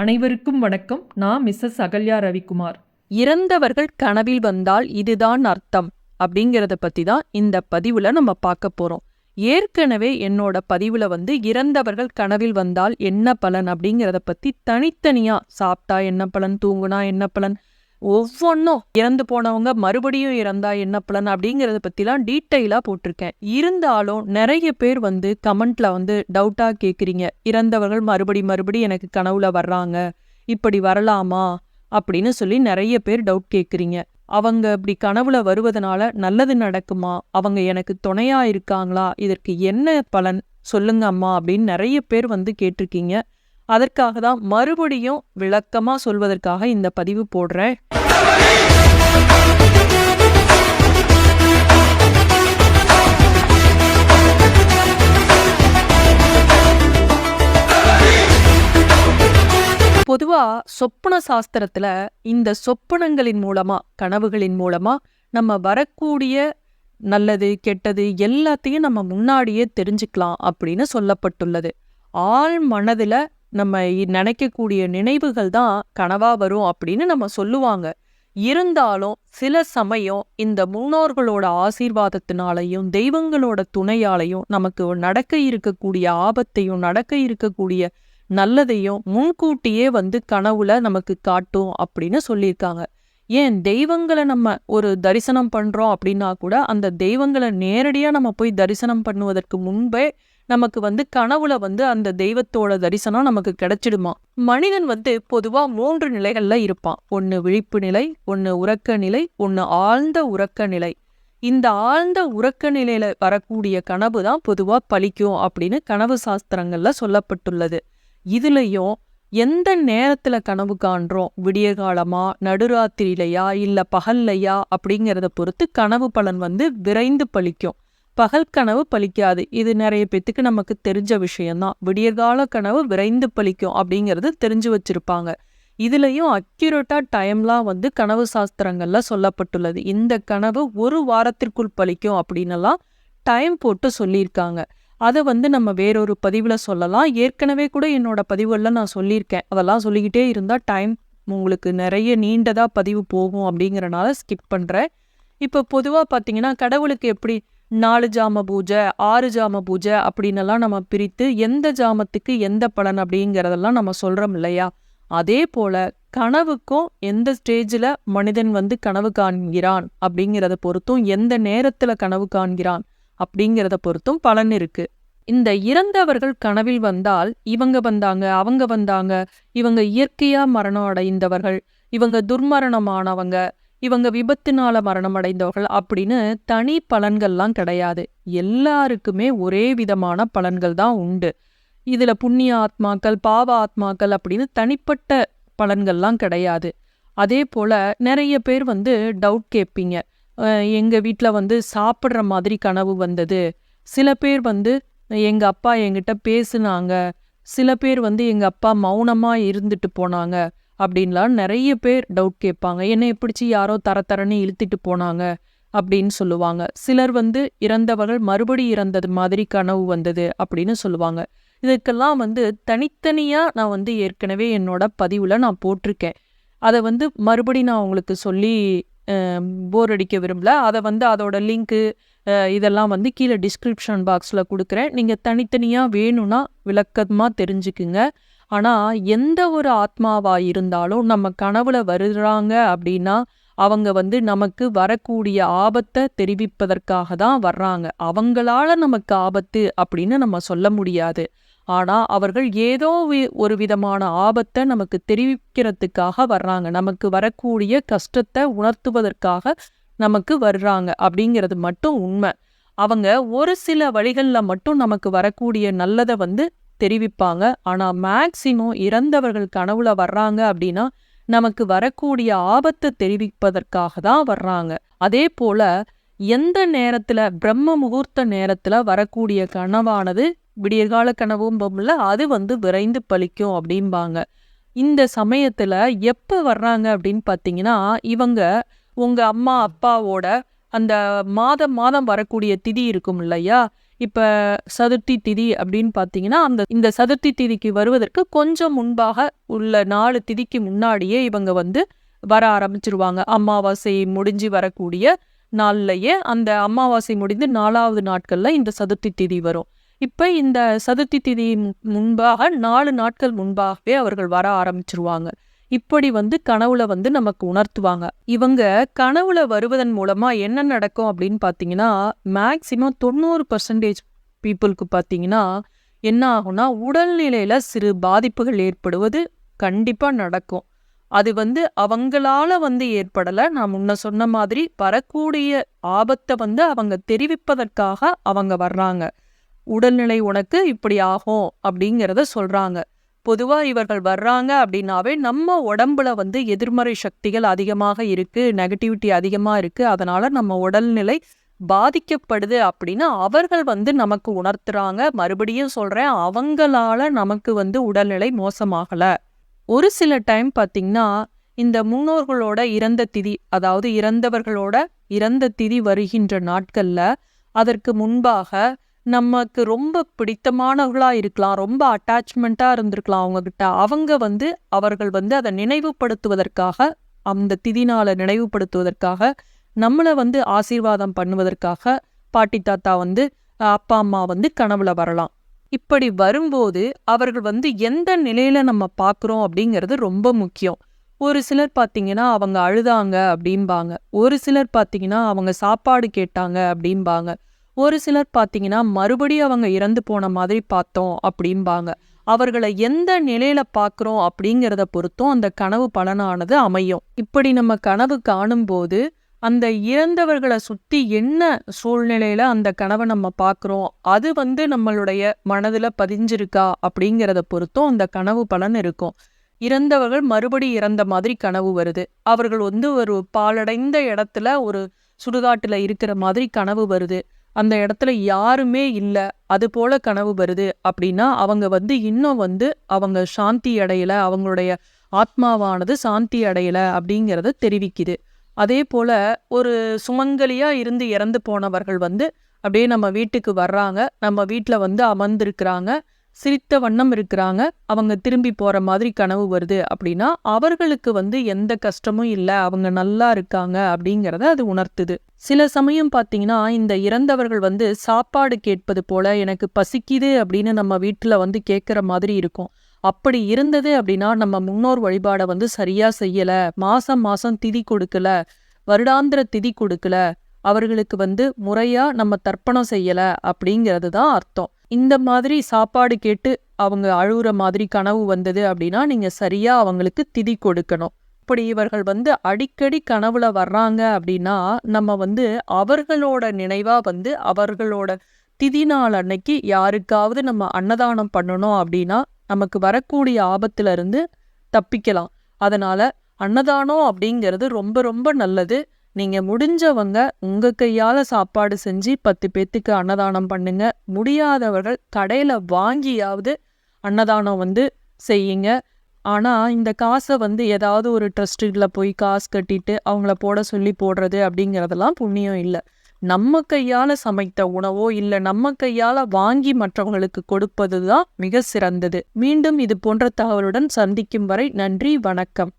அனைவருக்கும் வணக்கம். நான் மிஸ்ஸஸ் அகல்யா ரவிக்குமார். இறந்தவர்கள் கனவில் வந்தால் இதுதான் அர்த்தம் அப்படிங்கிறத பத்தி தான் இந்த பதிவுல நம்ம பார்க்க போறோம். ஏற்கனவே என்னோட பதிவுல வந்து இறந்தவர்கள் கனவில் வந்தால் என்ன பலன் அப்படிங்கிறத பத்தி தனித்தனியா சாப்பிட்டா என்ன பலன் தூங்குனா என்ன பலன் ஒவ்வொன்றும் இறந்து போனவங்க மறுபடியும் இறந்தா என்ன பலன் அப்படிங்கிறத பத்திலாம் டீட்டெயிலா போட்டிருக்கேன். இருந்தாலும் நிறைய பேர் வந்து கமெண்ட்ல வந்து டவுட்டா கேட்குறீங்க இறந்தவர்கள் மறுபடி மறுபடி எனக்கு கனவுல வர்றாங்க. இப்படி வரலாமா? அப்படின்னு சொல்லி நிறைய பேர் டவுட் கேட்குறீங்க அவங்க இப்படி கனவுல வருவதனால நல்லது நடக்குமா? அவங்க எனக்கு துணையா இருக்காங்களா? இதற்கு என்ன பலன்? சொல்லுங்க அம்மா அப்படின்னு நிறைய பேர் வந்து கேட்டிருக்கீங்க. அதற்காக தான் மறுபடியும் விளக்கமாக சொல்வதற்காக இந்த பதிவு போடுறேன். பொதுவாக சொப்பன சாஸ்திரத்தில் இந்த சொப்பனங்களின் மூலமாக கனவுகளின் மூலமாக நம்ம வரக்கூடிய நல்லது கெட்டது எல்லாத்தையும் நம்ம முன்னாடியே தெரிஞ்சுக்கலாம் அப்படின்னு சொல்லப்பட்டுள்ளது. ஆழ் மனதில் நம்ம நினைக்கக்கூடிய நினைவுகள் தான் கனவா வரும் அப்படின்னு நம்ம சொல்லுவாங்க. இருந்தாலும் சில சமயம் இந்த முன்னோர்களோட ஆசீர்வாதத்தினாலையும் தெய்வங்களோட துணையாலையும் நமக்கு நடக்க இருக்கக்கூடிய ஆபத்தையும் நடக்க இருக்கக்கூடிய நல்லதையும் முன்கூட்டியே வந்து கனவுல நமக்கு காட்டும் அப்படின்னு சொல்லியிருக்காங்க. ஏன் தெய்வங்களை நம்ம ஒரு தரிசனம் பண்றோம் அப்படின்னா கூட அந்த தெய்வங்களை நேரடியா நம்ம போய் தரிசனம் பண்ணுவதற்கு முன்பே நமக்கு வந்து கனவுல வந்து அந்த தெய்வத்தோட தரிசனம் நமக்கு கிடைச்சிடுமா? மனிதன் வந்து பொதுவா மூன்று நிலைகள்ல இருப்பான். ஒன்னு விழிப்பு நிலை ஒன்னு உறக்க நிலை ஒன்னு ஆழ்ந்த உறக்க நிலை. இந்த ஆழ்ந்த உறக்க நிலையில வரக்கூடிய கனவு தான் பொதுவா பலிக்கும் அப்படின்னு கனவு சாஸ்திரங்கள்ல சொல்லப்பட்டுள்ளது. இதுலயும் எந்த நேரத்தில் கனவு காண்றோம்? விடிய காலமா? நடுராத்திரிலையா இல்லை பகல்லையா? அப்படிங்கிறத பொறுத்து கனவு பலன் வந்து விரைந்து பலிக்கும் பகல் கனவு பலிக்காது இது நிறைய பேத்துக்கு நமக்கு தெரிஞ்ச விஷயம்தான். விடியற்கால கனவு விரைந்து பலிக்கும் அப்படிங்கிறது தெரிஞ்சு வச்சிருப்பாங்க. இதுலேயும் அக்யூரேட்டா டைம்லாம் வந்து கனவு சாஸ்திரங்களில் சொல்லப்பட்டுள்ளது. இந்த கனவு ஒரு வாரத்திற்குள் பலிக்கும் அப்படின்னெல்லாம் டைம் போட்டு சொல்லியிருக்காங்க. அதை வந்து நம்ம வேறொரு பதிவுல சொல்லலாம். ஏற்கனவே கூட என்னோட பதிவுகளில் நான் சொல்லியிருக்கேன். அதெல்லாம் சொல்லிக்கிட்டே இருந்தா டைம் உங்களுக்கு நிறைய நீண்டதா பதிவு போகும் அப்படிங்கறனால ஸ்கிப் பண்றேன். இப்போ பொதுவா பாத்தீங்கன்னா கடவுளுக்கு எப்படி நாலு ஜாம பூஜை ஆறு ஜாம பூஜை அப்படின்னெல்லாம் நம்ம பிரித்து எந்த ஜாமத்துக்கு எந்த பலன் அப்படிங்கிறதெல்லாம் நம்ம சொல்றோம் இல்லையா? அதே போல கனவுக்கும் எந்த ஸ்டேஜில் மனிதன் வந்து கனவு காண்கிறான் அப்படிங்கிறத பொறுத்தும் எந்த நேரத்துல கனவு காண்கிறான் அப்படிங்கிறத பொறுத்தும் பலன் இருக்கு. இந்த இறந்தவர்கள் கனவில் வந்தால் இவங்க வந்தாங்க அவங்க வந்தாங்க இவங்க இயற்கையா மரணம் அடைந்தவர்கள் இவங்க துர்மரணமானவங்க இவங்க விபத்தினால மரணம் அடைந்தவர்கள் அப்படின்னு தனி பலன்கள்லாம் கிடையாது. எல்லாருக்குமே ஒரே விதமான பலன்கள் தான் உண்டு. இதுல புண்ணிய ஆத்மாக்கள் பாவ ஆத்மாக்கள் அப்படின்னு தனிப்பட்ட பலன்கள்லாம் கிடையாது. அதே போல நிறைய பேர் வந்து டவுட் கேட்பீங்க. எங்கள் வீட்டில் வந்து சாப்பிட்ற மாதிரி கனவு வந்தது. சில பேர் வந்து எங்கள் அப்பா என்கிட்ட பேசுனாங்க. சில பேர் வந்து எங்கள் அப்பா மௌனமாக இருந்துட்டு போனாங்க அப்படின்லாம் நிறைய பேர் டவுட் கேட்பாங்க. என்னை பிடிச்சி யாரோ தர தரன்னு இழுத்துட்டு போனாங்க? அப்படின்னு சொல்லுவாங்க. சிலர் வந்து இறந்தவர்கள் மறுபடி இறந்தது மாதிரி கனவு வந்தது அப்படின்னு சொல்லுவாங்க. இதுக்கெல்லாம் வந்து தனித்தனியாக நான் வந்து ஏற்கனவே என்னோட பதிவில் நான் போட்டிருக்கேன். அதை வந்து மறுபடி நான் உங்களுக்கு சொல்லி போர் அடிக்க விரும்பல. அதை வந்து அதோட லிங்க்கு இதெல்லாம் வந்து கீழே டிஸ்கிரிப்ஷன் பாக்ஸில் கொடுக்குறேன். நீங்கள் தனித்தனியாக வேணும்னா விளக்கமாக தெரிஞ்சுக்குங்க. ஆனால் எந்த ஒரு ஆத்மாவா இருந்தாலும் நம்ம கனவுல வருகிறாங்க அப்படின்னா அவங்க வந்து நமக்கு வரக்கூடிய ஆபத்தை தெரிவிப்பதற்காக தான் வர்றாங்க. அவங்களால நமக்கு ஆபத்து அப்படின்னு நம்ம சொல்ல முடியாது. ஆனா அவர்கள் ஏதோ வி- ஒரு விதமான ஆபத்தை நமக்கு தெரிவிக்கிறதுக்காக வர்றாங்க. நமக்கு வரக்கூடிய கஷ்டத்தை உணர்த்துவதற்காக நமக்கு வர்றாங்க அப்படிங்கிறது மட்டும் உண்மை. அவங்க ஒரு சில வழிகளில் மட்டும் நமக்கு வரக்கூடிய நல்லதை வந்து தெரிவிப்பாங்க. ஆனா மேக்சிமம் இறந்தவர்கள் கனவுல வர்றாங்க அப்படின்னா நமக்கு வரக்கூடிய ஆபத்தை தெரிவிப்பதற்காக தான் வர்றாங்க. அதே போல எந்த நேரத்துல பிரம்ம முகூர்த்த நேரத்துல வரக்கூடிய கனவானது விடியற்கால கனவும் பொம்ல அது வந்து விரைந்து பலிக்கும் அப்படிம்பாங்க. இந்த சமயத்துல எப்ப வர்றாங்க அப்படின்னு பாத்தீங்கன்னா இவங்க உங்க அம்மா அப்பாவோட அந்த மாதம் மாதம் வரக்கூடிய திதி இருக்கும் இல்லையா? இப்ப சதுர்த்தி திதி அப்படின்னு பார்த்தீங்கன்னா அந்த இந்த சதுர்த்தி திதிக்கு வருவதற்கு கொஞ்சம் முன்பாக உள்ள நாலு திதிக்கு முன்னாடியே இவங்க வந்து வர ஆரம்பிச்சிருவாங்க. அமாவாசை முடிஞ்சு வரக்கூடிய நாள்லயே அந்த அமாவாசை முடிந்து நாலாவது நாட்கள்ல இந்த சதுர்த்தி திதி வரும். இப்ப இந்த சதுர்த்தி திதி முன்பாக நாலு நாட்கள் முன்பாகவே அவர்கள் வர ஆரம்பிச்சிருவாங்க. இப்படி வந்து கனவுல வந்து நமக்கு உணர்த்துவாங்க. இவங்க கனவுல வருவதன் மூலமா என்ன நடக்கும் அப்படின்னு பார்த்தீங்கன்னா மேக்சிமம் தொண்ணூறு பர்சன்டேஜ் பீப்புளுக்கு பார்த்தீங்கன்னா என்ன ஆகும்னா உடல்நிலையில சிறு பாதிப்புகள் ஏற்படுவது கண்டிப்பா நடக்கும். அது வந்து அவங்களால வந்து ஏற்படல. நான் முன்ன சொன்ன மாதிரி வரக்கூடிய ஆபத்தை வந்து அவங்க தெரிவிப்பதற்காக அவங்க வர்றாங்க. உடல்நிலை உனக்கு இப்படி ஆகும் அப்படிங்கிறத சொல்றாங்க. பொதுவா இவர்கள் வர்றாங்க அப்படின்னாவே நம்ம உடம்புல வந்து எதிர்மறை சக்திகள் அதிகமாக இருக்கு நெகட்டிவிட்டி அதிகமா இருக்கு. அதனால நம்ம உடல்நிலை பாதிக்கப்படுது அப்படின்னு அவர்கள் வந்து நமக்கு உணர்த்துறாங்க. மறுபடியும் சொல்றேன் அவங்களால நமக்கு வந்து உடல்நிலை மோசமாகல. ஒரு சில டைம் பாத்தீங்கன்னா இந்த முன்னோர்களோட இறந்த திதி அதாவது இறந்தவர்களோட இறந்த திதி வருகின்ற நாட்கள்ல அதற்கு முன்பாக நமக்கு ரொம்ப பிடித்தமானவர்களாக இருக்கலாம் ரொம்ப அட்டாச்மெண்ட்டா இருந்திருக்கலாம் அவங்கக்கிட்ட அவங்க வந்து அவர்கள் வந்து அதை நினைவுபடுத்துவதற்காக அந்த திதினால நினைவுபடுத்துவதற்காக நம்மளை வந்து ஆசீர்வாதம் பண்ணுவதற்காக பாட்டி தாத்தா வந்து அப்பா அம்மா வந்து கனவுல வரலாம். இப்படி வரும்போது அவர்கள் வந்து எந்த நிலையில நம்ம பார்க்குறோம் அப்படிங்கிறது ரொம்ப முக்கியம். ஒரு சிலர் பார்த்தீங்கன்னா அவங்க அழுதாங்க அப்படிம்பாங்க. ஒரு சிலர் பார்த்தீங்கன்னா அவங்க சாப்பாடு கேட்டாங்க அப்படிம்பாங்க. ஒரு சிலர் பார்த்தீங்கன்னா மறுபடியும் அவங்க இறந்து போன மாதிரி பார்த்தோம் அப்படிம்பாங்க. அவர்களை எந்த நிலையில பார்க்குறோம் அப்படிங்கிறத பொறுத்தும் அந்த கனவு பலனானது அமையும். இப்படி நம்ம கனவு காணும்போது அந்த இறந்தவர்களை சுற்றி என்ன சூழ்நிலையில அந்த கனவை நம்ம பார்க்குறோம் அது வந்து நம்மளுடைய மனதுல பதிஞ்சிருக்கா அப்படிங்கிறத பொறுத்தும் அந்த கனவு பலன் இருக்கும். இறந்தவர்கள் மறுபடி இறந்த மாதிரி கனவு வருது. அவர்கள் வந்து ஒரு பாலடைந்த இடத்துல ஒரு சுடுகாட்டில் இருக்கிற மாதிரி கனவு வருது. அந்த இடத்துல யாருமே இல்லை அது போல கனவு வருது அப்படின்னா அவங்க வந்து இன்னும் வந்து அவங்க சாந்தி அடையல அவங்களுடைய ஆத்மாவானது சாந்தி அடையல அப்படிங்கிறத தெரிவிக்குது. அதே போல ஒரு சுமங்கலியா இருந்து இறந்து போனவர்கள் வந்து அப்படியே நம்ம வீட்டுக்கு வர்றாங்க நம்ம வீட்டில் வந்து அமர்ந்திருக்கிறாங்க. சிரித்த வண்ணம் இருக்கிறாங்க. அவங்க திரும்பி போற மாதிரி கனவு வருது அப்படின்னா அவர்களுக்கு வந்து எந்த கஷ்டமும் இல்லை. அவங்க நல்லா இருக்காங்க அப்படிங்கிறத அது உணர்த்துது. சில சமயம் பார்த்தீங்கன்னா இந்த இறந்தவர்கள் வந்து சாப்பாடு கேட்பது போல எனக்கு பசிக்குது அப்படின்னு நம்ம வீட்டில் வந்து கேட்குற மாதிரி இருக்கும். அப்படி இருந்தது அப்படின்னா நம்ம முன்னோர் வழிபாடை வந்து சரியா செய்யல. மாசம் மாசம் திதி கொடுக்கல. வருடாந்திர திதி கொடுக்கல. அவர்களுக்கு வந்து முறையா நம்ம தர்ப்பணம் செய்யல அப்படிங்கிறது தான் அர்த்தம். இந்த மாதிரி சாப்பாடு கேட்டு அவங்க அழுகுற மாதிரி கனவு வந்தது அப்படின்னா நீங்க சரியா அவங்களுக்கு திதி கொடுக்கணும். இப்படி இவர்கள் வந்து அடிக்கடி கனவுல வர்றாங்க அப்படின்னா நம்ம வந்து அவர்களோட நினைவா வந்து அவர்களோட திதி நாள் அன்னைக்கு யாருக்காவது நம்ம அன்னதானம் பண்ணணும் அப்படின்னா நமக்கு வரக்கூடிய ஆபத்துல இருந்து தப்பிக்கலாம். அதனால அன்னதானம் அப்படிங்கிறது ரொம்ப ரொம்ப நல்லது. நீங்க முடிஞ்சவங்க உங்க கையால சாப்பாடு செஞ்சு பத்து பேத்துக்கு அன்னதானம் பண்ணுங்க. முடியாதவர்கள் கடையில வாங்கியாவது அன்னதானம் வந்து செய்யுங்க. ஆனா இந்த காசை வந்து ஏதாவது ஒரு ட்ரஸ்ட்டில் போய் காசு கட்டிட்டு அவங்கள போட சொல்லி போடுறது அப்படிங்கிறதெல்லாம் புண்ணியம் இல்லை. நம்ம கையால சமைத்த உணவோ இல்ல நம்ம கையால வாங்கி மற்றவங்களுக்கு கொடுப்பது தான் மிக சிறந்தது. மீண்டும் இது போன்ற தகவலுடன் சந்திக்கும் வரை நன்றி வணக்கம்.